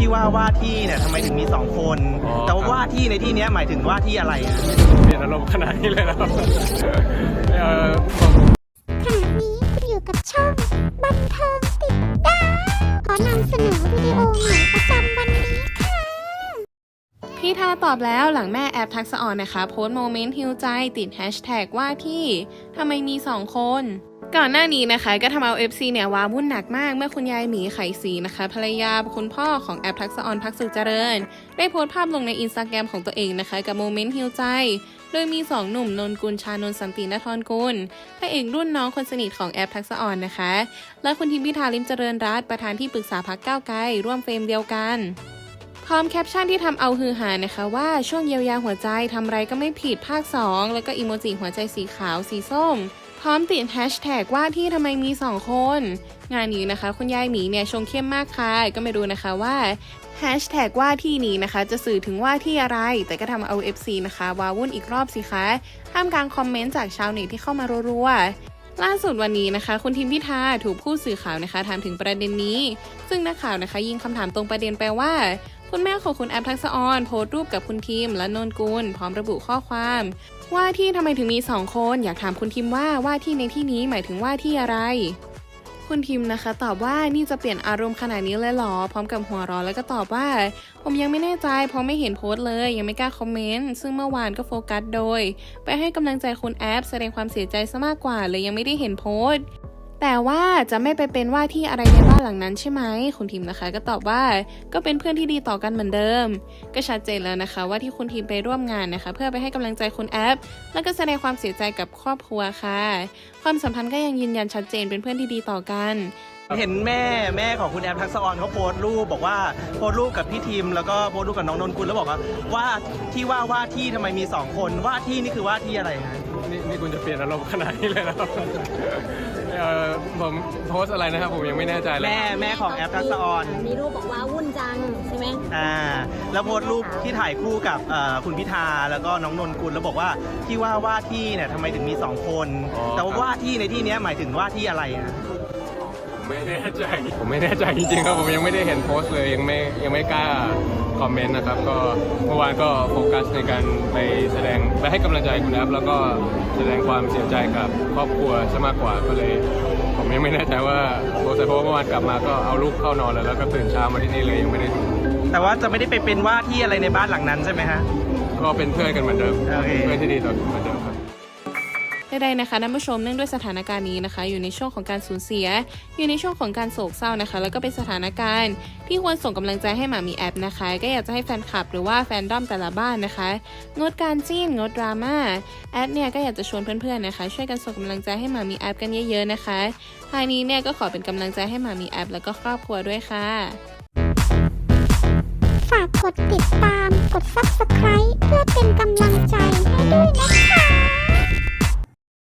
ที่ว่าว่าที่เนี่ยทำไมถึงมีสองคน อ๋อ แต่ว่าว่าที่ในที่เนี้ยหมายถึงว่าที่อะไรอะ เปลี่ยนอารมณ์ขนาดนี้เลยนะครับเอ่อผมขณะนี้คุณอยู่กับช่อง บันเทิงติดดาวขอนำเสนอวิดีโอใหม่ พี่ทาตอบแล้วหลังแม่แอปทักษะออนนะคะ โพสต์โมเมนต์ฮิวใจติดแฮชแท็กว่าที่ทำไมมี2คน ก่อนหน้านี้นะคะก็ทำเอา FC เนี่ยว้าวุ่นหนักมากเมื่อคุณยายหมีไข่สีนะคะ ภรรยาคุณพ่อของแอปทักษออนพักสุขเจริญ ได้โพสต์ภาพลงในอินสตาแกรมของตัวเองนะคะ กับโมเมนต์ฮิวใจ โดยมี 2 หนุ่มนนกุลชานนท์สันตินทรกุลพระเอกรุ่นน้องคนสนิทของแอปทักษออนนะคะ และคุณทิมพิธาลิมเจริญรัตประธานที่ปรึกษาพักก้าวไกลร่วมเฟรมเดียวกัน ร้อมแคปชั่นที่ทำเอาฮือหานะคะว่าช่วงเยียวยาหัวใจทำไรก็ไม่ผิดภาค 2 แล้วก็อีโมจิหัวใจสีขาวสีส้ม พร้อมติดแฮชแท็กว่าที่ทำไมมี 2 คน งานนี้นะคะ คุณยายหมีเนี่ยชงเข้มมากค่ะ ก็ไม่รู้นะคะว่าแฮชแท็กว่าที่นี้นะคะ จะสื่อถึงว่าที่อะไร แต่ก็ทำเอา FC นะคะวาวุ่นอีกรอบสิคะท่ามกลางคอมเมนต์จากชาวเน็ตที่เข้ามารัวๆล่าสุดวันนี้นะคะ คุณทิมพิธาถูกผู้สื่อข่าวนะคะ ถามถึงประเด็นนี้ ซึ่งนักข่าวนะคะ ยิงคำถามตรงประเด็นไปว่า คุณแม่ของคุณแอปทักษออนโพสต์รูปกับคุณทีมและนนกุลพร้อมระบุข้อความ ว่าที่ทำไมถึงมีสองคน อยากถามคุณทีมว่าว่าที่ในที่นี้หมายถึงว่าที่อะไร คุณทีมนะคะ ตอบว่านี่จะเปลี่ยนอารมณ์ขนาดนี้เลยเหรอ พร้อมกับหัวเร้อแล้วก็ตอบว่า ผมยังไม่แน่ใจเพราะไม่เห็นโพสต์เลย ยังไม่กล้าคอมเมนต์ซึ่งเมื่อวานก็โฟกัสโดย ไปให้กำลังใจคุณแอปแสดงความเสียใจซะมากกว่าเลยยังไม่ได้เห็นโพสต์ แต่ว่าจะไม่ไปเป็นว่าที่อะไรในบ้านหลังนั้นใช่ไหมคุณทีมนะคะ ก็ตอบว่าก็เป็นเพื่อนที่ดีต่อกันเหมือนเดิม ก็ชัดเจนแล้วนะคะ ว่าที่คุณทีมไปร่วมงานนะคะ เพื่อไปให้กำลังใจคุณแอป แล้วก็แสดงความเสียใจกับครอบครัวค่ะ ความสัมพันธ์ก็ยังยืนยันชัดเจนเป็นเพื่อนที่ดีต่อกันเห็นแม่แม่ของคุณแอมทักษออนเขาโพสต์รูปบอกว่าโพสต์รูปกับพี่ทีมแล้วก็โพสต์รูปกับน้องนนกุลแล้วบอกว่าว่าที่ว่าว่าที่ทำไมมีสองคนว่าที่นี่คือว่าที่อะไรฮะ นี่นี่คุณจะเปลี่ยนอารมณ์ขนาดนี้เลยนะครับเอ่อผมโพสต์อะไรนะครับ ผมยังไม่แน่ใจเลยแม่แม่ของแอปทักษะออน มีรูปบอกว่าวุ่นจังใช่ไหมอ่าแล้วโพสต์รูปที่ถ่ายคู่กับเอ่อคุณพิธาแล้วก็น้องนนกุลแล้วบอกว่าที่ว่าว่าที่เนี่ยทำไมถึงมีสองคน แต่ว่าว่าที่ในที่เนี้ยหมายถึงว่าที่อะไรอะผม ไม่แน่ใจ ผมไม่แน่ใจจริงๆครับผมยังไม่ได้เห็นโพสต์เลยยังไม่ยังไม่กล้าคอมเมนต์นะครับก็เมื่อวานก็โฟกัสในการไปแสดงไปให้กำลังใจคุณแอฟแล้วก็แสดงความเสียใจกับครอบครัวซะมากกว่าก็เลย ผมยังไม่แน่ใจว่าโพสต์อะไรเพราะว่าเมื่อวานกลับมาก็เอาลูกเข้านอนเลยแล้วก็ตื่นเช้ามาที่นี่เลยยังไม่ได้ดูแต่ว่าจะไม่ได้ไปเป็นว่าที่อะไรในบ้านหลังนั้นใช่ไหมฮะก็เป็นเพื่อนกันเหมือนเดิมโอเคเพื่อนที่ดีต่อกันเหมือนเดิมครับ ใดๆนะคะท่านผู้ชมเนื่องด้วยสถานการณ์นี้นะคะ อยู่ในช่วงของการสูญเสีย อยู่ในช่วงของการโศกเศร้านะคะ แล้วก็เป็นสถานการณ์ที่ควรส่งกำลังใจให้หมามีแอปนะคะ ก็อยากจะให้แฟนคลับหรือว่าแฟนด้อมแต่ละบ้านนะคะ งดการจิ้นงดดราม่าแอปเนี่ยก็อยากจะชวนเพื่อนๆนะคะ ช่วยกันส่งกำลังใจให้หมามีแอปกันเยอะๆนะคะทางนี้เนี่ยก็ขอเป็นกำลังใจให้หมามีแอป แล้วก็ครอบครัวด้วยค่ะ ฝากกดติดตามกด subscribe